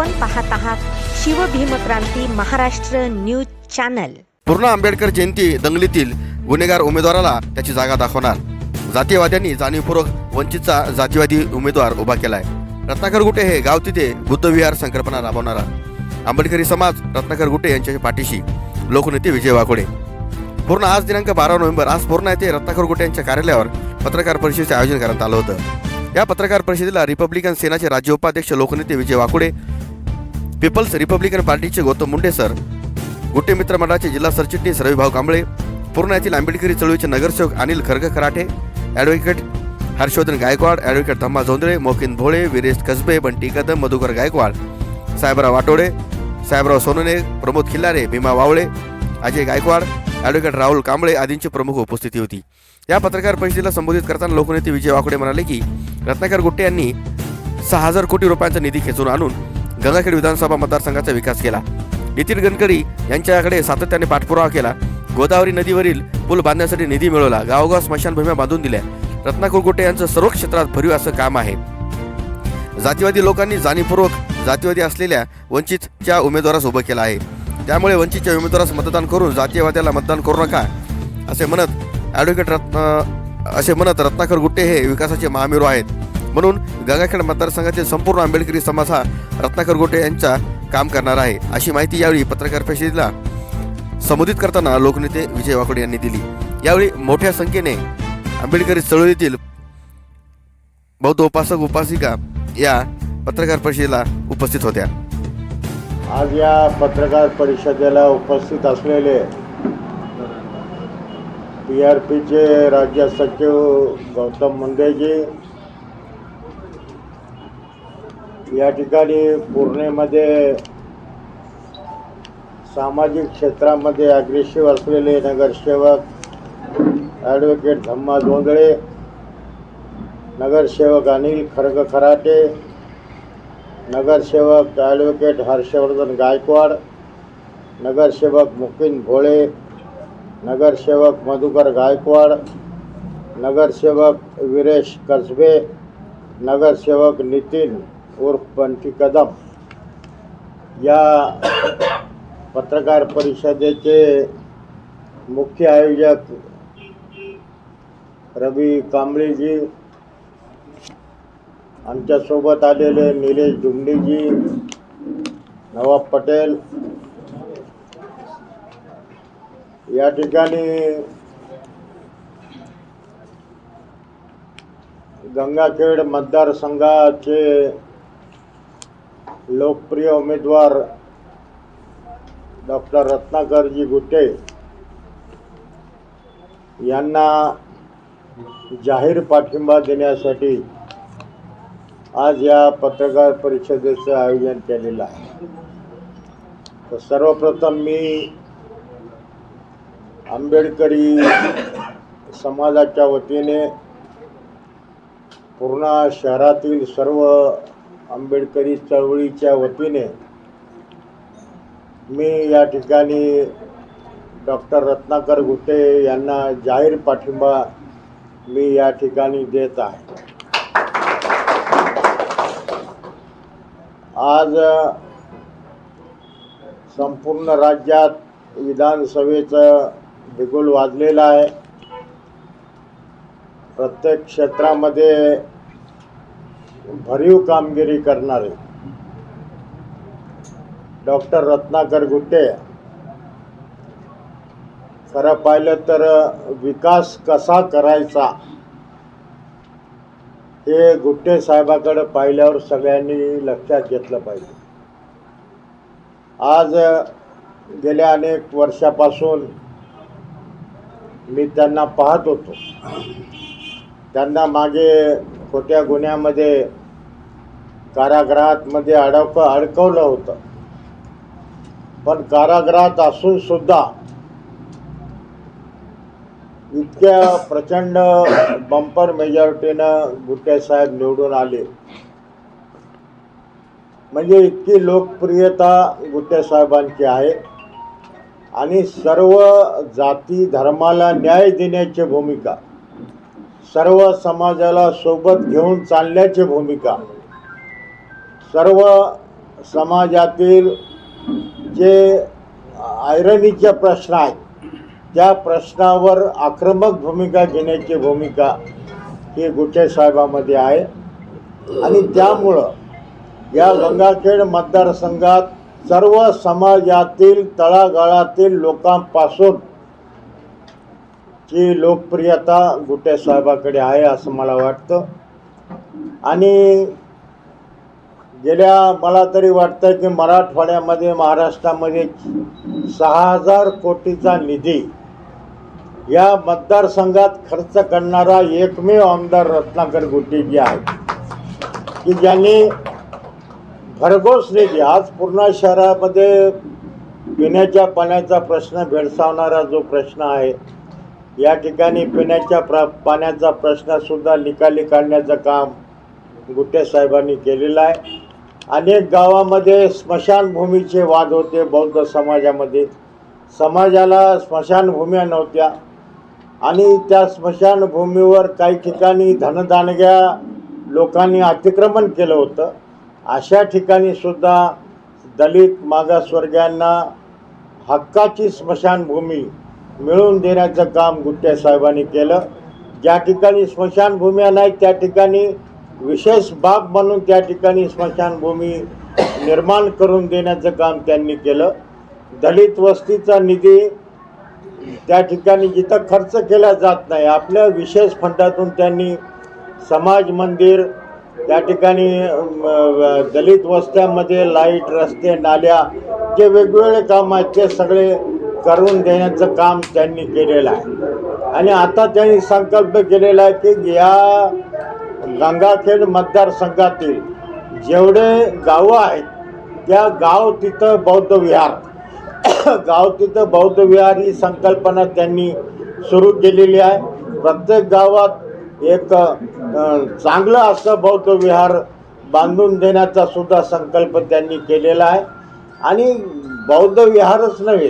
आपण पाहत आहात शिवभीमक्रांती महाराष्ट्र न्यूज चॅनल. पूर्ण आंबेडकर जयंती दंगलीतील गुन्हेगार उमेदवाराला त्याची जागा दाखवणार. जातीयवाद्यांनी जाणीवपूर्वक वंचितचा जातीवादी उमेदवार उभा केलाय. रत्नाकर गुटे हे गाव तिथे बुद्धविहार संकल्पना राबवणारा. आंबेडकरी समाज रत्नाकर गुटे यांच्या पाठीशी. लोकनेते विजय वाकोडे पूर्ण आज दिनांक बारा नोव्हेंबर आज पूर्ण येथे रत्नाकर गुटे यांच्या कार्यालयावर पत्रकार परिषदेचे आयोजन करण्यात आलं होतं. या पत्रकार परिषदेला रिपब्लिकन सेनाचे राज्य उपाध्यक्ष लोकनेते विजय वाकोडे पीपल्स रिपब्लिकन पार्टीचे गौतम मुंडे सर गुट्टे मित्र मंडळाचे जिल्हा सरचिटणीस रविभाऊ कांबळे पूर्ण येथील आंबेडकरी चळवळीचे नगरसेवक Anil Kharag Kharate advocate Harshvardhan Gaikwad advocate Dhamma Zondale Mokin Bhole Viresh Kasbe Bunty Kadam Madhukar Gaikwad Sahebrao Watode Sahebrao Sonne Pramod Khillare Bhima Wawale Ajay Gaikwad advocate Rahul Kamble आदींची प्रमुख उपस्थिती होती. या पत्रकार परिषदेला संबोधित करताना लोकनेते विजय वाकडे म्हणाले की रत्नाकर गुट्टे यांनी सहा हजार कोटी रुपयांचा निधी खेचून आणून गंगाखेड विधानसभा मतदारसंघाचा विकास केला. नितीन गडकरी यांच्याकडे सातत्याने पाठपुरावा केला. गोदावरी नदीवरील पूल बांधण्यासाठी निधी मिळवला. गावोगाव स्मशानभूम्या बांधून दिल्या. रत्नाकर गुट्टे यांचं सर्व क्षेत्रात भरीव असं काम आहे. जातीवादी लोकांनी जाणीवपूर्वक जातीवादी असलेल्या वंचितच्या उमेदवारास उभं केलं आहे. त्यामुळे वंचितच्या उमेदवारास मतदान करून जातीयवाद्याला मतदान करू नका असे म्हणत ॲडव्होकेट रत्न असे म्हणत रत्नाकर गुट्टे हे विकासाचे महामेरू आहेत. म्हणून गंगाखेड मतदारसंघातील संपूर्ण आंबेडकरी समाज हा रत्नाकर गोटे यांचा काम करणार आहे अशी माहिती यावेळी पत्रकार परिषदेला संबोधित करताना लोकनेते विजय वाकडे यांनी दिली. यावेळी मोठ्या संख्येने आंबेडकरी चळवळीतील बौद्ध उपासक उपासिका या पत्रकार परिषदेला उपस्थित होत्या. आज या पत्रकार परिषदेला उपस्थित असलेले पी आर पीचे राज्य सचिव गौतम मुंडेजी या ठिकाणी पूर्णेमध्ये सामाजिक क्षेत्रामध्ये अग्रेसिव्ह असलेले नगरसेवक ॲडव्होकेट धम्मा जोंधळे नगरसेवक अनिल खरग खराटे नगरसेवक ॲडव्होकेट हर्षवर्धन गायकवाड नगरसेवक मुकीन भोळे नगरसेवक मधुकर गायकवाड नगरसेवक विरेश कसबे नगरसेवक नितीन उर्फ बंटी कदम या पत्रकार परिषदेचे मुख्य आयोजक रवी कांबळेजी आमच्यासोबत आलेले निलेश दुमडीजी नवाब पटेल या ठिकाणी गंगाखेड मतदारसंघाचे लोकप्रिय उमेदवार डॉक्टर रत्नाकरजी गुटे यांना जाहीर पाठिंबा देण्यासाठी आज या पत्रकार परिषदेचं आयोजन केलेलं आहे. तर सर्वप्रथम मी आंबेडकरी समाजाच्या वतीने पूर्ण शहरातील सर्व आंबेडकरी चळवळीच्या वतीने मी या ठिकाणी डॉक्टर रत्नाकर गुटे यांना जाहीर पाठिंबा मी या ठिकाणी देत आहे. आज संपूर्ण राज्यात विधानसभेचं बिगुल वाजलेलं आहे. प्रत्येक क्षेत्रामध्ये भरीव कामगिरी करणारे. डॉक्टर रत्नाकर गुट्टे. खरं पाहिलं तर विकास कसा करायचा हे गुट्टे साहेबाकडे पाहिल्यावर सगळ्यांनी लक्षात घेतलं पाहिजे. आज गेल्या अनेक वर्षापासून मी त्यांना पाहत होतो. त्यांना मागे खोट्या गुन्ह्यामध्ये कारागृहातमध्ये अडक अडकवलं होतं. पण कारागृहात असून सुद्धा इतक्या प्रचंड बंपर मेजॉरिटीनं गुट्टे साहेब निवडून आले. म्हणजे इतकी लोकप्रियता गुट्टे साहेबांची आहे. आणि सर्व जाती धर्माला न्याय देण्याची भूमिका सर्व समाजाला सोबत घेऊन चालण्याची भूमिका सर्व समाजातील जे आयरनीचे प्रश्न आहेत त्या प्रश्नावर आक्रमक भूमिका घेण्याची भूमिका ही गुटे साहेबामध्ये आहे. आणि त्यामुळं या गंगाखेड मतदारसंघात सर्व समाजातील तळागाळातील लोकांपासून ची लोकप्रियता गुटे साहेबाकडे आहे असं मला वाटतं. आणि गेल्या मला तरी वाटतं की मराठवाड्यामध्ये महाराष्ट्रामध्ये सहा हजार कोटीचा निधी या मतदारसंघात खर्च करणारा एकमेव आमदार रत्नाकर गुट्टीजी आहे की ज्यांनी भरघोस निधी आज पूर्ण शहरामध्ये पिण्याच्या पाण्याचा प्रश्न भेडसावणारा जो प्रश्न आहे या ठिकाणी पिण्याच्या प्र पाण्याचा प्रश्नसुद्धा निकाली काढण्याचं काम गुट्टे साहेबांनी केलेलं आहे. अनेक गावामध्ये स्मशानभूमीचे वाद होते बौद्ध समाजामध्ये. समाजाला स्मशानभूम्या नव्हत्या. आणि त्या स्मशानभूमीवर काही ठिकाणी धनदानग्या लोकांनी अतिक्रमण केलं होतं. अशा ठिकाणी सुद्धा दलित मागासवर्गीयांना हक्काची स्मशानभूमी मिळवून देण्याचं काम गुट्टे साहेबांनी केलं. ज्या ठिकाणी स्मशानभूम्या नाहीत त्या ठिकाणी विशेष बाब म्हणून त्या ठिकाणी स्मशानभूमी निर्माण करून देण्याचं काम त्यांनी केलं. दलित वस्तीचा निधी त्या ठिकाणी जिथं खर्च केला जात नाही आपल्या विशेष फंडातून त्यांनी समाज मंदिर त्या ठिकाणी दलित वस्त्यामध्ये लाइट रस्ते नाल्या जे वेगवेगळे काम आहेत ते सगळे करून देण्याचं काम त्यांनी केलेलं आहे. आणि आता त्यांनी संकल्प केलेला आहे की या गंगाखेड मतदारसंघातील जेवढे गावं आहेत त्या गाव तिथं बौद्ध विहार. गाव तिथं बौद्ध विहार ही संकल्पना त्यांनी सुरू केलेली आहे. प्रत्येक गावात एक चांगलं असं बौद्ध विहार बांधून देण्याचा सुद्धा संकल्प त्यांनी केलेला आहे. आणि बौद्ध विहारच नव्हे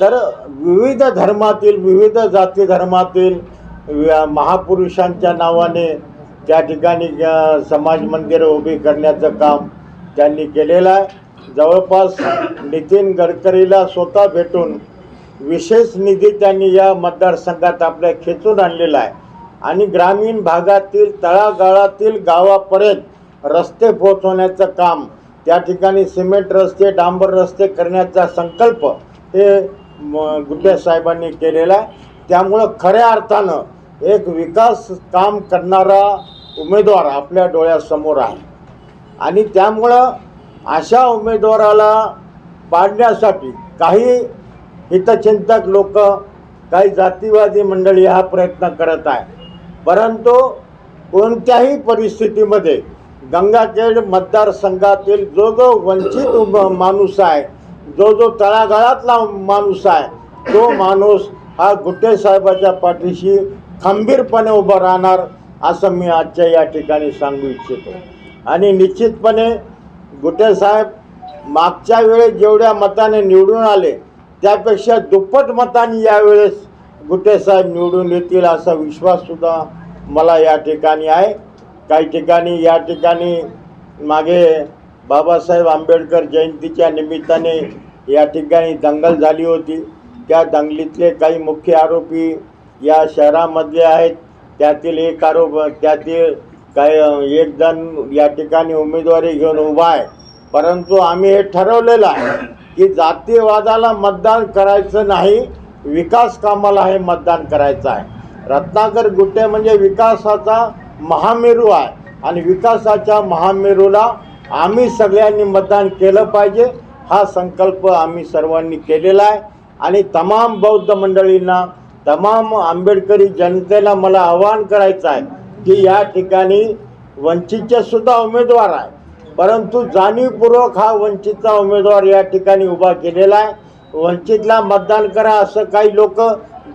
तर विविध धर्मातील विविध जाती धर्मातील महापुरुषांच्या नावाने त्या ठिकाणी समाज मंदिरं उभी करण्याचं काम त्यांनी केलेलं आहे. जवळपास नितीन गडकरीला स्वतः भेटून विशेष निधी त्यांनी या मतदारसंघात आपल्या खेचून आणलेला आहे. आणि ग्रामीण भागातील तळागाळातील गावापर्यंत रस्ते पोहोचवण्याचं काम त्या ठिकाणी सिमेंट रस्ते डांबर रस्ते करण्याचा संकल्प हे गुड्डेसाहेबांनी गुड्डे साहेबांनी केलेला आहे. त्यामुळं खऱ्या अर्थानं एक विकास काम करणारा उमेदवार आपल्या डोळ्यासमोर आहे. आणि त्यामुळं अशा उमेदवाराला पाडण्यासाठी काही हितचिंतक लोक काही जातीवादी मंडळी हा प्रयत्न करत आहे परंतु कोणत्याही परिस्थितीमध्ये गंगाखेड मतदारसंघातील जो जो वंचित माणूस आहे जो जो तळागाळातला माणूस आहे तो माणूस हा गुट्टे साहेबाच्या पाठीशी खंबीरपणे उभा राहणार असं मी आजच्या या ठिकाणी सांगू इच्छितो. आणि निश्चितपणे गुटे साहेब मागच्या वेळेस जेवढ्या मताने निवडून आले त्यापेक्षा दुप्पट मतांनी यावेळेस गुटेसाहेब निवडून येतील असा विश्वाससुद्धा मला या ठिकाणी आहे. काही ठिकाणी या ठिकाणी मागे बाबासाहेब आंबेडकर जयंतीच्या निमित्ताने या ठिकाणी दंगल झाली होती. त्या दंगलीतले काही मुख्य आरोपी या शहरामधले आहेत. त्यातील एक आरोप त्यातील काही एक जण या ठिकाणी उमेदवारी घेऊन उभा आहे. परंतु आम्ही हे ठरवलेलं आहे की जातीयवादाला मतदान करायचं नाही विकास कामाला हे मतदान करायचं आहे. रत्नाकर गुट्टे म्हणजे विकासाचा महामेरू आहे आणि विकासाच्या महामेरूला आम्ही सगळ्यांनी मतदान केलं पाहिजे हा संकल्प आम्ही सर्वांनी केलेला आहे. आणि तमाम बौद्ध मंडळींना तमाम आंबेडकरी जनतेला मला आवाहन करायचं आहे की या ठिकाणी वंचितचे सुद्धा उमेदवार आहे. परंतु जाणीवपूर्वक हा वंचितचा उमेदवार या ठिकाणी उभा केलेला आहे. वंचितला मतदान करा असं काही लोक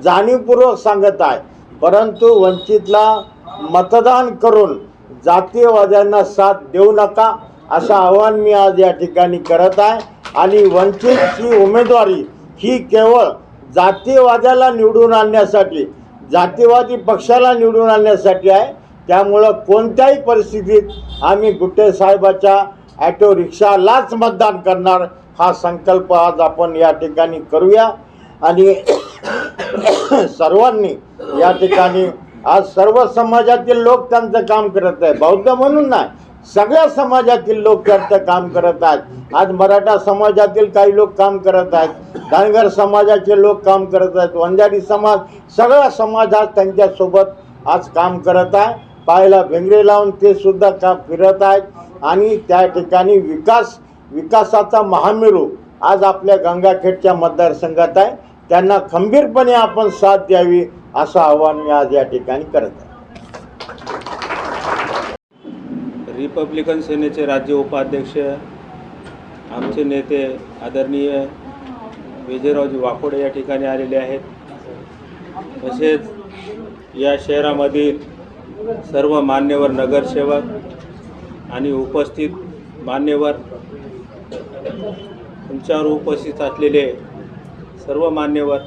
जाणीवपूर्वक सांगत आहे. परंतु वंचितला मतदान करून जातीयवाद्यांना साथ देऊ नका असं आव्हान मी आज या ठिकाणी करत आहे. आणि वंचितची उमेदवारी ही केवळ जातीवादाला निवडून आणण्यासाठी जातीवादी पक्षाला निवडून आणण्यासाठी आहे. त्यामुळं कोणत्याही परिस्थितीत आम्ही गुट्टे साहेबाच्या ॲटो रिक्षालाच मतदान करणार हा संकल्प आज आपण या ठिकाणी करूया. आणि सर्वांनी या ठिकाणी आज सर्व समाजातील लोक त्यांचं काम करत आहे बौद्ध म्हणून नाही सगळ्या समाजातील लोक त्याचं काम करत आहेत. आज मराठा समाजातील काही लोक काम करत आहेत. धनगर समाजाचे लोक काम करत आहेत. वंजारी समाज सगळा समाज आज त्यांच्यासोबत आज काम करत आहे. पायाला भिंगरे लावून ते सुद्धा काम फिरत आहेत. आणि त्या ठिकाणी विकास विकासाचा महामेरू आज आपल्या गंगाखेडच्या मतदारसंघात आहे. त्यांना खंबीरपणे आपण साथ द्यावी असं आव्हान मी आज या ठिकाणी करत आहे. रिपब्लिकन सेनेचे राज्य उपाध्यक्ष आमचे नेते आदरणीय विजयरावजी वाकोडे या ठिकाणी आलेले आहेत. तसेच या शहरामधील सर्व मान्यवर नगरसेवक आणि उपस्थित मान्यवर तुमच्यावर उपस्थित असलेले सर्व मान्यवर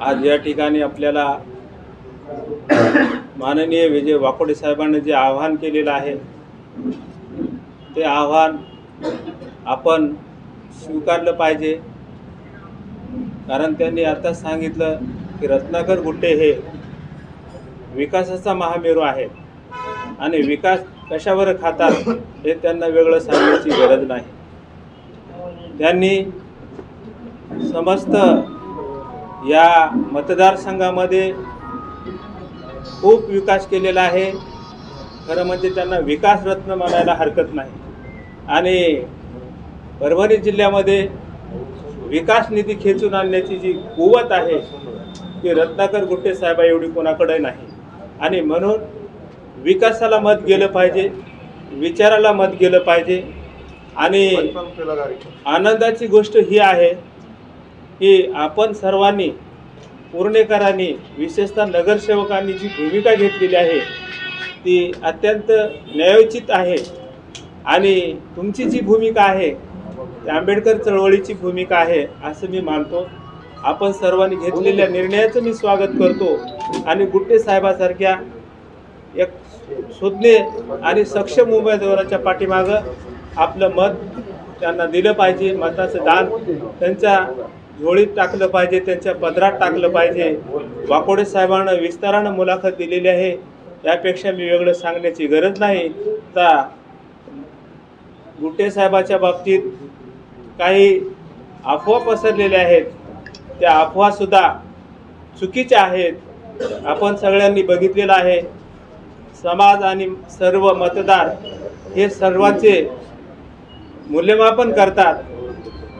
आज या ठिकाणी आपल्याला माननीय विजय वाकोडे साहेबांनी जे आव्हान केलेलं आहे ते आव्हान आपण स्वीकारलं पाहिजे. कारण त्यांनी आताच सांगितलं की रत्नाकर गुट्टे हे विकासाचा महामेरू आहे आणि विकास कशावर खातात हे त्यांना वेगळं सांगण्याची गरज नाही. त्यांनी समस्त या मतदारसंघामध्ये खूप विकास केलेला आहे. खरं म्हणजे त्यांना विकास रत्न म्हणायला हरकत नाही. आणि परभणी जिल्ह्यामध्ये विकास निधी खेचून आणण्याची जी कुवत आहे ती रत्नाकर गुट्टे साहेबा एवढी कोणाकडे नाही. आणि म्हणून विकासाला मत गेलं पाहिजे विचाराला मत गेलं पाहिजे. आणि आनंदाची गोष्ट ही आहे की आपण सर्वांनी पुणेकरांनी विशेषतः नगरसेवकांनी जी भूमिका घेतलेली आहे ती अत्यंत न्यायोचित आहे. आणि तुमची जी भूमिका आहे ती आंबेडकर चळवळीची भूमिका आहे असं मी मानतो. आपण सर्वांनी घेतलेल्या निर्णयाचं मी स्वागत करतो. आणि गुट्टे साहेबासारख्या एक सुज्ञ आणि सक्षम उमेदवाराच्या पाठीमागं आपलं मत त्यांना दिलं पाहिजे मताचं दान त्यांच्या झोळीत टाकलं पाहिजे त्यांच्या पदरात टाकलं पाहिजे. वाकोडे साहेबांना विस्तारानं मुलाखत दिलेली आहे. यापेक्षा मी वेगळं सांगण्याची गरज नाही. तर गुट्टे साहेबाच्या बाबतीत काही अफवा पसरलेल्या आहेत. त्या अफवासुद्धा चुकीच्या आहेत. आपण सगळ्यांनी बघितलेलं आहे. समाज आणि सर्व मतदार हे सर्वांचे मूल्यमापन करतात.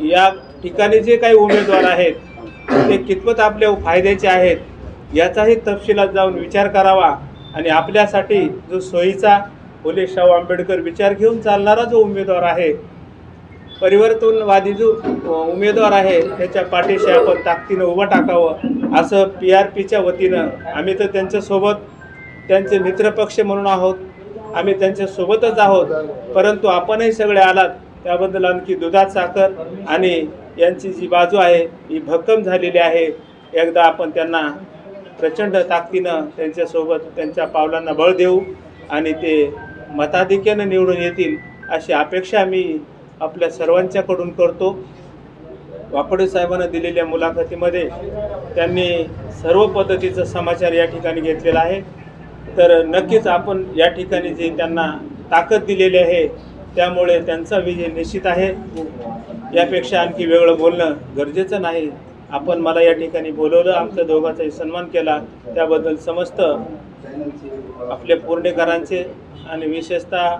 या ठिकाणी जे काही उमेदवार आहेत ते कितपत आपल्या फायद्याचे आहेत याचाही तपशिलात जाऊन विचार करावा आणि आपल्यासाठी जो सोयीचा फुले शाहू आंबेडकर विचार घेऊन चालणारा जो उमेदवार आहे परिवर्तनवादी जो उमेदवार आहे त्याच्या पाठीशी आपण ताकदीनं उभं टाकावं असं पी आर पीच्या वतीनं आम्ही तर त्यांच्यासोबत त्यांचे मित्रपक्ष म्हणून आहोत आम्ही त्यांच्यासोबतच आहोत परंतु आपणही सगळे आलात त्याबद्दल आणखी दुधात साखर आणि यांची जी बाजू आहे ही भक्कम झालेली आहे. एकदा आपण त्यांना प्रचंड ताकदीनं त्यांच्यासोबत त्यांच्या पावलांना बळ देऊ आणि ते मताधिक्यानं निवडून येतील अशी अपेक्षा मी आपल्या सर्वांच्याकडून करतो. वापडे साहेबांना दिलेल्या मुलाखतीमध्ये त्यांनी सर्व पद्धतीचा समाचार या ठिकाणी घेतलेला आहे. तर नक्कीच आपण या ठिकाणी जे त्यांना ताकद दिलेली आहे त्यामुळे त्यांचा विजय निश्चित आहे. यापेक्षा आणखी वेगळं बोलणं गरजेचं नाही. आपण मला या ठिकाणी बोलवलं आमच्या दोघांचाही सन्मान केला. त्याबद्दल समस्त आपले पुणेकरांचे आणि विशेषतः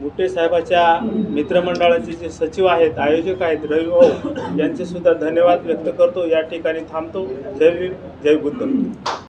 मुठे साहेबाच्या मित्रमंडळाचे जे सचिव आहेत आयोजक आहेत रवी भाऊ यांचे सुद्धा धन्यवाद व्यक्त करतो. या ठिकाणी थांबतो. जय जय बुद्ध.